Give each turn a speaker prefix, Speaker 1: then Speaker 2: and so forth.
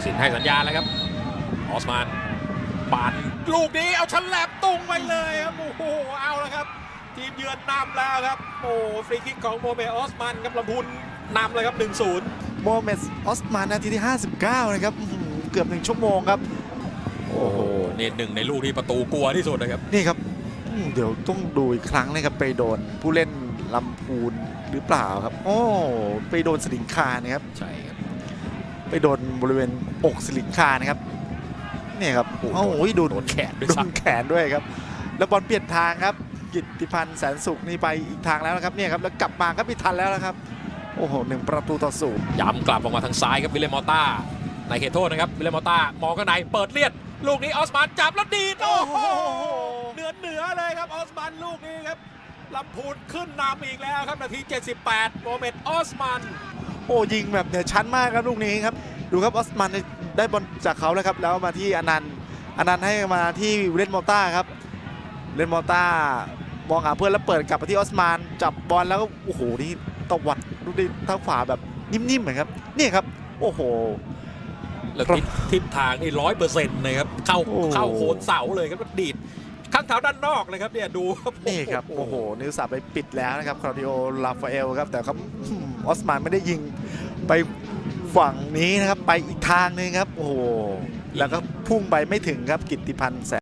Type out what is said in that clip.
Speaker 1: ผู้สินให้สัญญาณแล้วครับ ออสมานปาดลูกนี้เอาฉลับตุ้งไปเลยครับโอ้โหเอาแล้วครับ ทีมเยือนนำแล้วครับโอ้ฟรีคิกของโมเมออสมันครับลำพูนนำเลยครับ 1-0
Speaker 2: โมฮัมเหม็ดออสมานนาทีที่ 59 นะครับอื้อหือเกือบหนึ่งชั่วโมงครับ
Speaker 1: โอ้โหนี่หนึ่งในลูกที่ประตูกลัวที่สุดนะครับ
Speaker 2: นี่ครับอืมเดี๋ยวต้องดูอีกครั้งนะครับไปโดนผู้เล่นลำพูนหรือเปล่าครับ โอ้ไปโดนสลิงคานะครับ
Speaker 1: ใช่ครับ
Speaker 2: ไปโดนบริเวณอกสลิงคานะครับเนี่ยครับ
Speaker 1: โอ้โห
Speaker 2: โอ้โหโดน
Speaker 1: โดนแขนด้วย
Speaker 2: โด
Speaker 1: ซ้
Speaker 2: นแขนด้วยครับ แล้วบอลเปลี่ยนทางครับกิตติพันธ์แสนสุขนี่ไปอีกทางแล้วนะครับเนี่ยครับแล้วกลับมาก็ไม่ทันแล้วนะครับ โอ้โหหนึ่งประตูต่อศูนย์ำ
Speaker 1: ย้ำกลับออกมาทางซ้ายครับวิลเลมมอต้าในเขตโทษนะครับวิลเลมมอต้ามองข้างในเปิดเลียด ลูกนี้ออสมันจับแล้วดีดโอ้โหเหนือเหนือเลยครับออสมันลูกนี้ครับลำพูนขึ้นนำอีกแล้วครับนาที 78โมเมนต์ออสมัน
Speaker 2: โอ้ยิงแบบเหนือชั้นมากครับลูกนี้ครับ ดูครับออสมันได้บอลจากเขาแล้วครับ แล้วมาที่อนันต์อนันต์ให้มาที่วิลเลนมอต้าครับวิลเลนมอต้ามองหาเพื่อนแล้วเปิดกลับมาที่ออสมันจับบอลแล้วก็โอ้โหนี่ตวัดลูกนี้ทางฝาแบบนิ่มๆเหมือนครับนี่ครับ โอ้โห
Speaker 1: แล้ว
Speaker 2: ครับ
Speaker 1: ทิศทิศทางนี่ร้อยเปอร์เซ็นต์นะครับเข้า
Speaker 2: โอ้
Speaker 1: เข้าโคนเสาเลยครับแล้วดีดข้าง เท้าด้านนอกเลยครับเนี่ยดูครับ
Speaker 2: นี่ครับโอ้โห นิวสาไปปิดแล้วนะครับคลาดิโอลาฟาเอลครับแต่ครับอืมออสมานไม่ได้ยิงไปฝั่งนี้นะครับไปอีกทางหนึงครับโอ้โหแล้วก็พุ่งไปไม่ถึงครับกิตติพันธ์แส